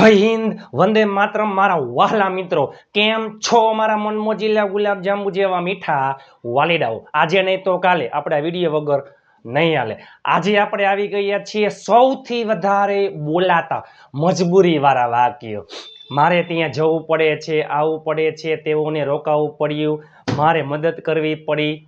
જય હિન્દ, વંદે માત્ર મારા વહાલા મિત્રો. કેમ છો મારા મનમોજીલા ગુલાબજાંબુ જેવા મીઠા વાલીડાઓ? આજે નહીં તો કાલે, આપણે વીડિયો વગર નહીં હાલે. આજે આપણે આવી ગયા છીએ સૌથી વધારે બોલાતા મજબૂરીવાળા વાક્યો. મારે ત્યાં જવું પડે છે, આવવું પડે છે, તેઓને રોકાવું પડ્યું. મારે મદદ કરવી પડી,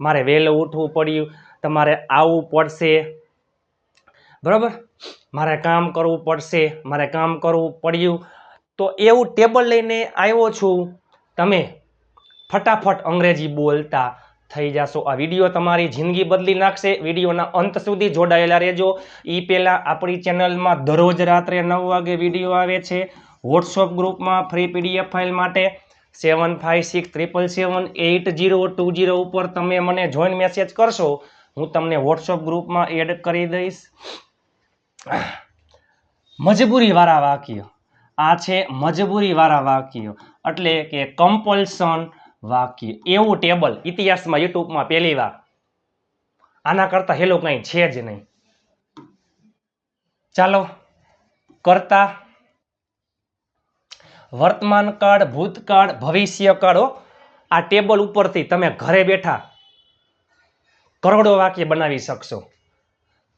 મારે વહેલું ઉઠવું પડ્યું. તમારે આવવું પડશે. બરાબર? મારે કામ કરવું પડશે, મારે કામ કરવું પડ્યું. તો એવું ટેબલ લઈને આવ્યો છું. તમે ફટાફટ અંગ્રેજી બોલતા થઈ જશો. આ વીડિયો તમારી જિંદગી બદલી નાખશે. વિડીયોના અંત સુધી જોડાયેલા રહેજો. એ પહેલાં આપણી ચેનલમાં દરરોજ રાત્રે નવ વાગે વીડિયો આવે છે. વોટ્સઅપ ગ્રુપમાં ફ્રી પીડીએફ ફાઇલ માટે seven five six triple seven eight zero two zero ઉપર તમે મને જોઈન મેસેજ કરશો. હું તમને વોટ્સઅપ ગ્રુપમાં એડ કરી દઈશ. મજબૂરીવાળા વાક્ય. આ છે મજબૂરીવાળા વાક્ય. એટલે કે કમ્પલ્સન વાક્ય. એવું ટેબલ ઇતિહાસમાં યુટ્યુબમાં પહેલી વાર. આના કરતાં હેલો કંઈ છે જ નહીં. ચાલો, કરતા વર્તમાન કાળ, ભૂતકાળ, ભવિષ્યકાળ કાળો આ ટેબલ ઉપરથી તમે ઘરે બેઠા કરોડો વાક્ય બનાવી શકશો.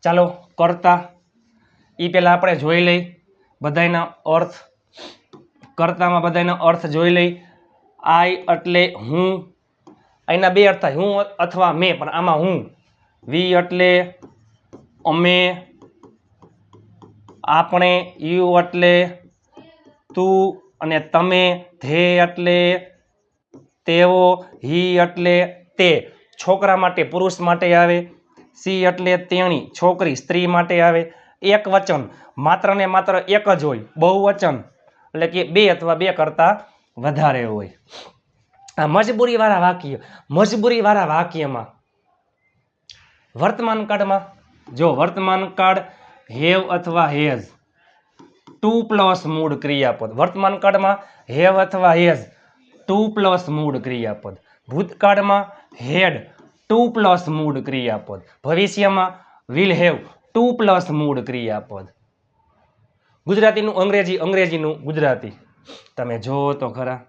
ચાલો, કરતા એ પહેલાં આપણે જોઈ લઈ, બધાયના અર્થ, કરતામાં બધાયના અર્થ જોઈ લઈ. આઈ એટલે હું એના બે અર્થ થાય, હું અથવા મેં, પણ આમાં હું. વી એટલે અમે, આપણે, યુ એટલે તું અને તમે, ધે એટલે તેઓ, હી એટલે તે. છોકરા માટે પુરુષ માટે આવે, સી એટલે તેણી, છોકરી સ્ત્રી માટે આવે. એક વચન. માત્ર ને માત્ર એક જ હોય. બહુવચન. એટલે કે બે અથવા બે કરતાં વધારે હોય. આ મજબૂરીવાળા વાક્ય, મજબૂરીવાળા વાક્યમાં વર્તમાન કાળમાં, જો વર્તમાન કાળ હેવ અથવા હેઝ, ટુ પ્લસ મૂળ ક્રિયાપદ. વર્તમાન કાળમાં હેવ અથવા હેઝ, ટુ પ્લસ મૂળ ક્રિયાપદ. ભૂતકાળમાં હેડ, ટુ પ્લસ મૂળ ક્રિયાપદ. ભવિષ્યમાં વિલ હેવ ટુ પ્લસ મૂળ ક્રિયાપદ. ગુજરાતીનું અંગ્રેજી, અંગ્રેજીનું ગુજરાતી. તમે જુઓ તો ખરા.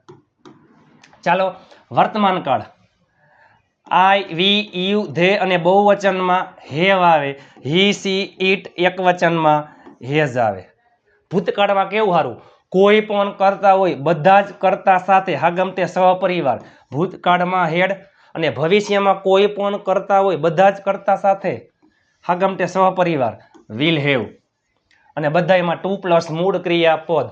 ચાલો, વર્તમાન કાળ. આઈ, વી, યુ, ધે અને બહુવચનમાં હેવ આવે હી, સી ઇટ એક વચનમાં હેઝ આવે. ભૂતકાળમાં કેવું સારું? કોઈ પણ કરતા હોય, બધા જ કરતા સાથે હાગમતે સહપરિવાર. ભૂતકાળમાં હેડ અને ભવિષ્યમાં કોઈ પણ કરતા હોય, બધા જ કરતા સાથે. હાગમતે સહપરિવાર, વિલ હેવ. અને બધા એમાં ટુ પ્લસ મૂળ ક્રિયાપદ.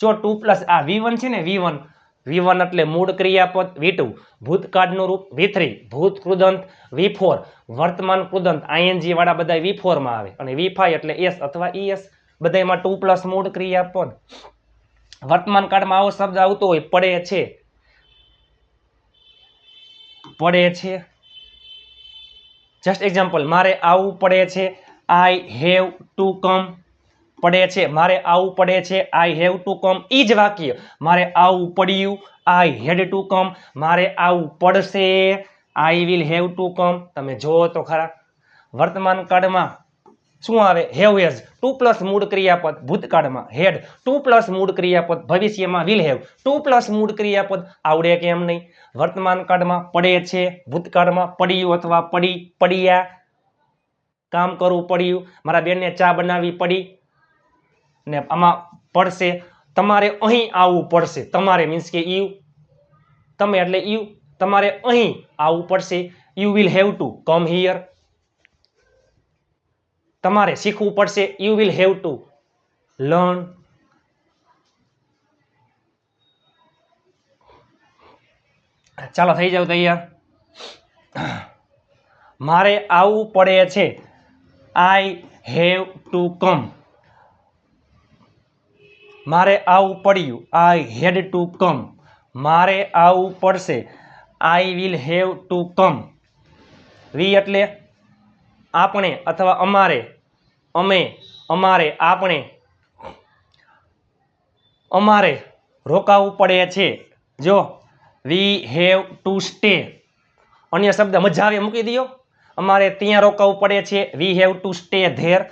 જો ટુ પ્લસ આ વી વન છે ને, વી વન વી વન એટલે મૂળ ક્રિયાપદ, વી ટુ, ભૂતકાળનું રૂપ, વી થ્રી, ભૂત કૃદંત, વી ફોર, વર્તમાન કૃદંત આઈએનજી વાળા બધા વી ફોરમાં આવે. અને વી ફાઈવ એટલે એસ અથવા ઈએસ બધાયમાં ટુ પ્લસ મૂળ ક્રિયાપદ. વર્તમાન કાળમાં આવો શબ્દ આવતો હોય, પડે છે. પડે છે. જસ્ટ એક્ઝામ્પલ મારે આવવું પડે છે આઈ હેવ ટુ કમ પડે છે, મારે આવવું પડે છે આઈ હેવ ટુ કમ એ જ વાક્ય. મારે આવવું પડ્યું આઈ હેડ ટુ કમ મારે આવવું પડશે I will have to come તમે જુઓ તો ખરા. વર્તમાન કાળમાં શું આવે? હેવ હેઝ ટુ પ્લસ મૂળ ક્રિયાપદ ભૂતકાળમાં. હેડ ટુ પ્લસ મૂળ ક્રિયાપદ ભવિષ્યમાં વિલ હેવ ટુ પ્લસ મૂળ ક્રિયાપદ આવડે કેમ નહીં? વર્તમાન કાળમાં પડે છે, ભૂતકાળમાં પડ્યું અથવા પડી, પડ્યા. કામ કરવું પડ્યું. મારા બેનને ચા બનાવવી પડી. ને આમાં પડશે, તમારે અહીં આવવું પડશે. તમારે મીન્સ કે યુ તમે એટલે યુ તમારે અહીં આવવું પડશે. You will have to come here તમારે શીખવું પડશે you will have to learn ચાલો, થઈ જાવ તૈયાર. મારે આવવું પડે છે. આઈ હેવ ટુ કમ મારે આવવું પડ્યું. આઈ હેડ ટુ કમ મારે આવવું પડશે. I will have to come we એટલે આપણે અથવા અમારે, અમે, અમારે, આપણે, અમારે રોકાવું પડે છે. જો વી હેવ ટુ સ્ટે અન્ય શબ્દ મજા આવે, મૂકી દો અમારે ત્યાં રોકાવું પડે છે. We have to stay there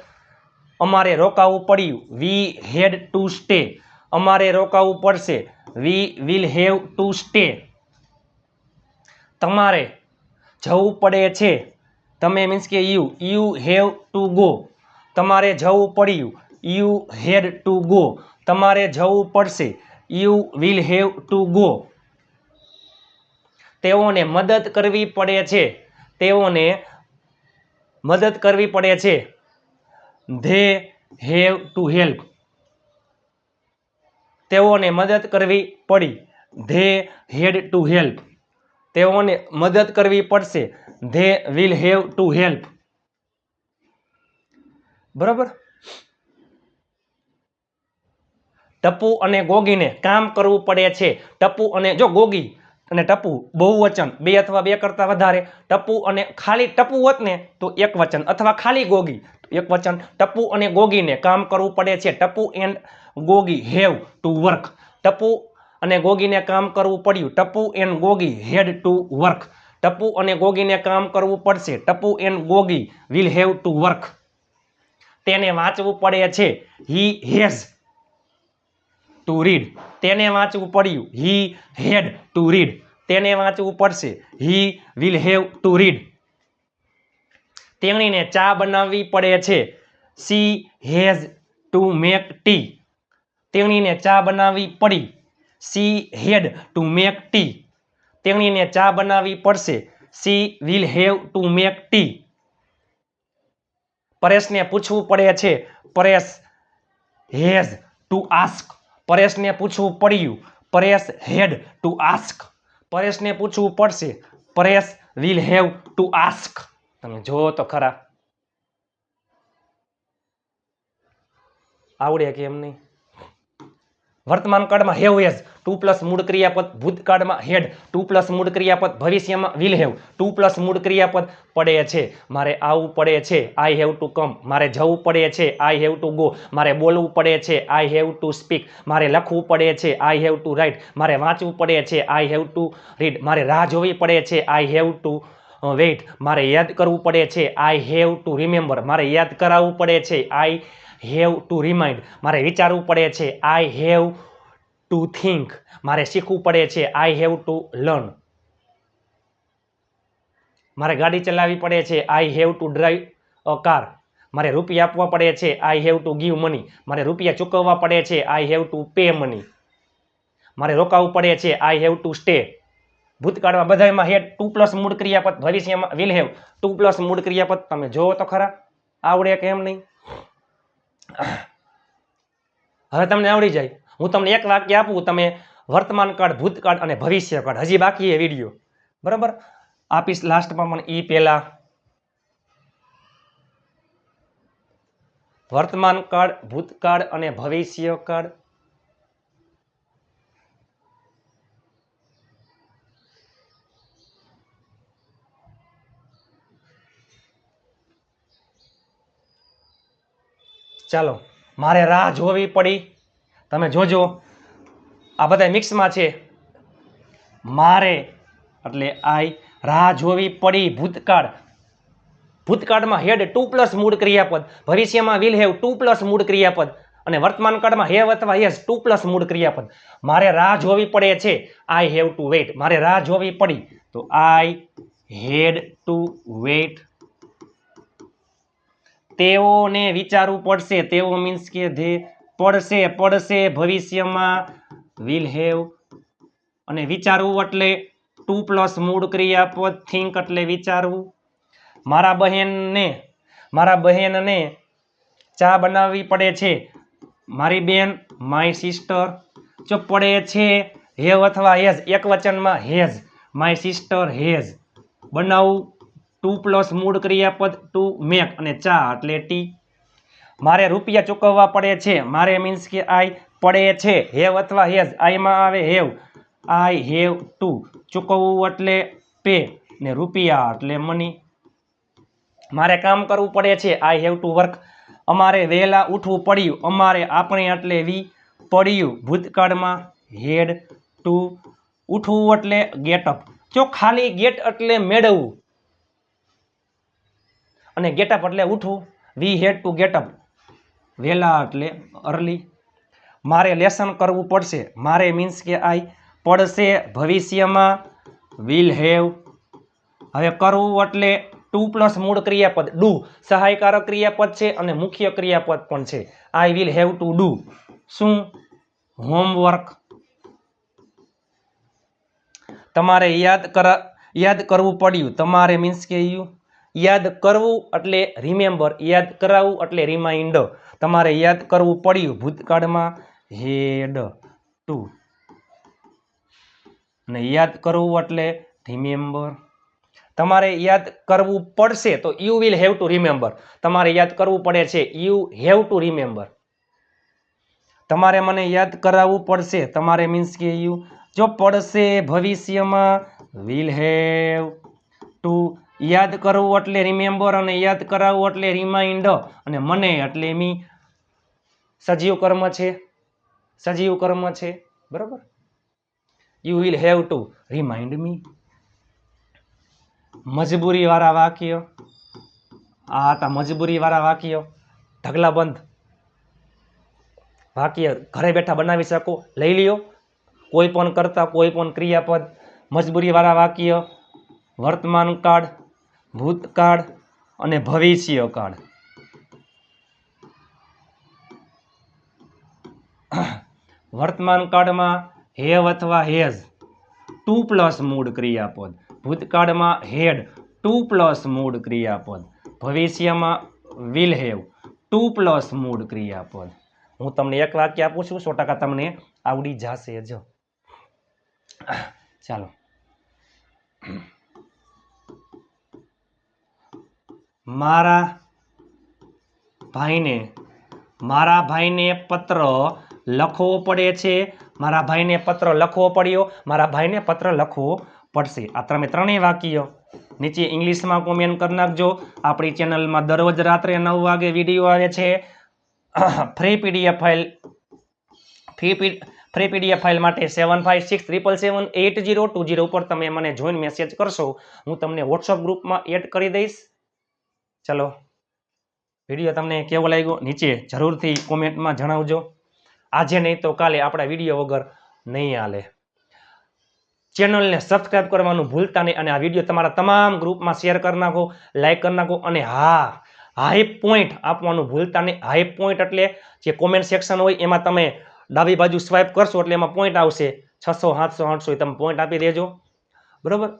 અમારે રોકાવું પડ્યું. વી હેડ ટુ સ્ટે અમારે રોકાવું પડશે. We will have to stay તમારે જવું પડે છે. તમે મીન્સ કે you you have to go તમારે જવું પડ્યું. યુ હેડ ટુ ગો તમારે જવું પડશે. You will have to go તેઓને મદદ કરવી પડે છે. તેઓને મદદ કરવી પડે છે. ધે હેવ ટુ હેલ્પ તેઓને મદદ કરવી પડી. ધે હેડ ટુ હેલ્પ તેઓને મદદ કરવી પડશે. They will have to help બરાબર? ટપુ અને ગોગીને કામ કરવું પડે છે. ટપુ અને જો ગોગી અને ટપુ બહુવચન, બે અથવા બે કરતા વધારે. ટપુ અને ખાલી ટપુ હોત ને તો એક વચન. અથવા ખાલી ગોગી એક વચન. ટપુ અને ગોગીને કામ કરવું પડે છે. Tapu and Gogi have to work Tapu અને ગોગીને કામ કરવું પડ્યું. Tapu and Gogi had to work. Tapu અને ગોગીને કામ કરવું પડશે. Tapu and Gogi will have to work. તેને વાંચવું પડે છે. He has to read. તેને વાંચવું પડ્યું. He had to read. તેને વાંચવું પડશે. He will have to read. તેણીને ચા બનાવવી પડે છે. She has to make tea. તેણીને ચા બનાવવી પડી. She had to make tea. તેણીને ચા બનાવવી પડશે. She will have to make tea. પરેશને પૂછવું પડે છે. Paresh has to ask. પરેશને પૂછવું પડ્યું. Paresh had to ask. પરેશને પૂછવું પડશે. Paresh will have to ask. તમે જુઓ તો ખરા. આવડે કે એમ નહીં? વર્તમાન કાળમાં હેવ હેઝ ટુ પ્લસ મૂળ ક્રિયાપદ ભૂતકાળમાં હેડ. ટુ પ્લસ મૂળ ક્રિયાપદ ભવિષ્યમાં વિલ હેવ. ટુ પ્લસ મૂળ ક્રિયાપદ પડે છે. મારે આવવું પડે છે. આઈ હેવ ટુ કમ મારે જવું પડે છે. આઈ હેવ ટુ ગો મારે બોલવું પડે છે. આઈ હેવ ટુ સ્પીક મારે લખવું પડે છે. આઈ હેવ ટુ રાઇટ મારે વાંચવું પડે છે. આઈ હેવ ટુ રીડ મારે રાહ જોવી પડે છે. આઈ હેવ ટુ વેઇટ મારે યાદ કરવું પડે છે. આઈ હેવ ટુ રિમેમ્બર મારે યાદ કરાવવું પડે છે. I have to remind. મારે વિચારવું પડે છે આઈ હેવ ટુ થિંક મારે શીખવું પડે છે આઈ હેવ ટુ લર્ન મારે ગાડી ચલાવવી પડે છે I have to drive a car મારે રૂપિયા આપવા પડે છે I have to give money મારે રૂપિયા ચૂકવવા પડે છે I have to pay money મારે રોકાવવું પડે છે આઈ હેવ ટુ સ્ટે ભૂતકાળમાં બધામાં હેડ ટુ પ્લસ મૂળ ક્રિયાપદ ભવિષ્યમાં વિલ હેવ ટુ પ્લસ મૂળ ક્રિયાપદ તમે જોવો તો ખરા. આવડે કે એમ નહીં? હવે તમને આવડી જાય. હું તમને એક વાક્ય આપું, તમે વર્તમાન કાળ, ભૂતકાળ અને ભવિષ્ય કાળ. હજી બાકી એ વીડિયો. બરાબર? આપીશ લાસ્ટમાં પણ એ પહેલાં. વર્તમાન કાળ, ભૂતકાળ અને ભવિષ્ય ચાલો, મારે રાહ જોવી પડી. તમે જોજો, આ બધા મિક્સમાં છે. મારે, એટલે આઈ, રાહ જોવી પડી ભૂતકાળ. ભૂતકાળમાં હેડ ટુ પ્લસ મૂળ ક્રિયાપદ. ભવિષ્યમાં વિલ હેવ ટુ પ્લસ મૂળ ક્રિયાપદ. અને વર્તમાન કાળમાં હેવ અથવા હેઝ ટુ પ્લસ મૂળ ક્રિયાપદ. મારે રાહ જોવી પડે છે. I have to wait. મારે રાહ જોવી પડી. તો આઈ હેડ ટુ વેઇટ. તેઓને વિચારવું પડશે. તેઓ મીન્સ કે ધે પડશે પડશે ભવિષ્યમાં. વિલ હેવ અને વિચારવું એટલે ટુ પ્લસ મૂળ ક્રિયાપદ, થિંક એટલે વિચારવું. મારા બહેનને મારા બહેનને ચા બનાવવી પડે છે. મારી બેન માય સિસ્ટર જો પડે છે હેવ અથવા હેઝ એક વચનમાં હેઝ માય સિસ્ટર હેઝ બનાવવું ટુ પ્લસ મૂળ ક્રિયાપદ ટુ મેક અને ચા એટલે ટી. મારે રૂપિયા ચૂકવવા પડે છે. મારે મીન્સ કે આઈ પડે છે. હેવ અથવા હેઝ આઈમાં આવે હેવ આઈ હેવ ટુ ચૂકવવું એટલે પે ને રૂપિયા એટલે મની મારે કામ કરવું પડે છે. આઈ હેવ ટુ વર્ક અમારે વહેલા ઉઠવું પડ્યું. અમારે આપણે એટલે વી પડ્યું. ભૂતકાળમાં હેડ ટુ ઉઠવું એટલે ગેટઅપ જો ખાલી ગેટ એટલે મેળવવું. અને ગેટઅપ એટલે ઉઠવું. વી હેડ ટુ ગેટઅપ વહેલા એટલે અર્લી મારે લેસન કરવું પડશે. મારે મીન્સ કે આઈ પડશે ભવિષ્યમાં. વિલ હેવ હવે કરવું એટલે ટુ પ્લસ મૂળ ક્રિયાપદ. ડુ સહાયકારક ક્રિયાપદ છે અને મુખ્ય ક્રિયાપદ પણ છે. I will have to do શું? હોમવર્ક તમારે યાદ કર, યાદ કરવું પડ્યું. તમારે મીન્સ કે યુ યાદ કરવું એટલે રિમેમ્બર યાદ કરાવવું એટલે રિમાઇન્ડર તમારે યાદ કરવું પડ્યું ભૂતકાળમાં. હેડ ટુ અને યાદ કરવું એટલે રિમેમ્બર તમારે યાદ કરવું પડશે તો you will have to remember તમારે યાદ કરવું પડે છે યુ હેવ ટુ રિમેમ્બર તમારે મને યાદ કરાવવું પડશે, તમારે મીન્સ કે યુ જો પડશે ભવિષ્યમાં વિલ હેવ ટુ યાદ કરવું એટલે રિમેમ્બર અને યાદ કરાવવું એટલે રિમાઇન્ડ. અને મને એટલે મી સજીવ કર્મ છે. સજીવ કર્મ છે. બરાબર? You will have to remind me મજબૂરી વાળા વાક્ય. આ હતા મજબૂરી વાળા વાક્ય. ઢગલાબંધ. વાક્ય ઘરે બેઠા બનાવી શકો. લઈ લ્યો. કોઈ પણ કરતા કોઈ પણ ક્રિયાપદ. મજબૂરી વાળા વાક્ય. વર્તમાન કાળ. ભૂતકાળ અને ભવિષ્ય કાળ. વર્તમાન કાળમાં હેવ અથવા હેઝ, ટુ પ્લસ મૂળ ક્રિયાપદ. ભૂતકાળમાં હેડ, ટુ પ્લસ મૂળ ક્રિયાપદ. ભવિષ્યમાં વિલ હેવ, ટુ પ્લસ મૂળ ક્રિયાપદ. હું તમને એક વાક્ય આપું છું, સો ટકા તમને આવડી જશે જો. ચાલો. મારા ભાઈને મારા ભાઈને પત્ર લખવો પડે છે. મારા ભાઈને પત્ર લખવો પડ્યો. મારા ભાઈને પત્ર લખવો પડશે. આ તમે ત્રણેય વાક્યો. નીચે ઇંગ્લિશમાં કોમેન્ટ કરી નાખજો. આપણી ચેનલમાં દરરોજ રાત્રે નવ વાગે વીડિયો આવે છે. Free PDF file free P free PDF file માટે seven five six triple seven eight zero two zero ઉપર તમે મને જોઈન મેસેજ કરશો. હું તમને વોટ્સઅપ ગ્રુપમાં એડ કરી દઈશ. ચલો. વીડિયો તમને કેવો લાગ્યો નીચે જરૂરથી કોમેન્ટમાં જણાવજો. આજે નહીં તો કાલે આપણા વીડિયો વગર નહીં હાલે. ચેનલને સબસ્ક્રાઇબ કરવાનું ભૂલતા નહીં અને આ વીડિયો તમારા તમામ ગ્રુપમાં શેર કરી નાખો લાઇક કરી નાખો અને હા, હાઈ પોઈન્ટ આપવાનું ભૂલતા નહીં. હાઈ પોઈન્ટ એટલે જે કોમેન્ટ સેક્શન હોય એમાં તમે ડાબી બાજુ સ્વાઇપ કરશો એટલે એમાં પોઈન્ટ આવશે. છસો, સાતસો, આઠસો તમે પોઈન્ટ આપી દેજો. બરોબર?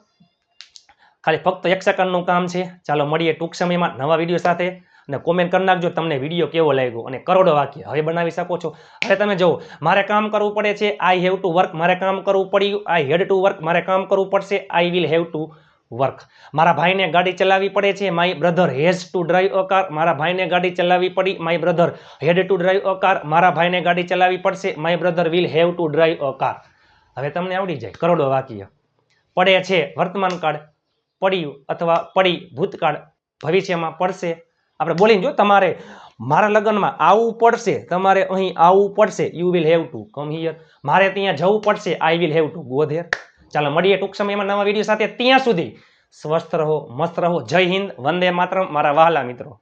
ખાલી ફક્ત એક સેકન્ડનું કામ છે. ચાલો મળીએ ટૂંક સમયમાં નવા વીડિયો સાથે. અને કોમેન્ટ કરી નાખજો તમને વીડિયો કેવો લાગ્યો અને કરોડો વાક્ય હવે બનાવી શકો છો. હવે તમે જુઓ, મારે કામ કરવું પડે છે. આઈ હેવ ટુ વર્ક મારે કામ કરવું પડ્યું. આઈ હેડ ટુ વર્ક મારે કામ કરવું પડશે. I will have to work મારા ભાઈને ગાડી ચલાવવી પડે છે. My brother has to drive a car મારા ભાઈને ગાડી ચલાવવી પડી. My brother had to drive a car મારા ભાઈને ગાડી ચલાવવી પડશે. My brother will have to drive a car હવે તમને આવડી જાય. કરોડો વાક્ય. પડે છે વર્તમાન કાળ. પડ્યું અથવા પડી ભૂતકાળ ભવિષ્યમાં પડશે. આપણે બોલીને જો તમારે મારા લગ્નમાં આવવું પડશે, તમારે અહીં આવવું પડશે you will have to come here મારે ત્યાં જવું પડશે I will have to go there ચાલો મળીએ ટૂંક સમયમાં નવા વીડિયો સાથે. ત્યાં સુધી સ્વસ્થ રહો, મસ્ત રહો. જય હિન્દ, વંદે માત્ર મારા વહાલા મિત્રો.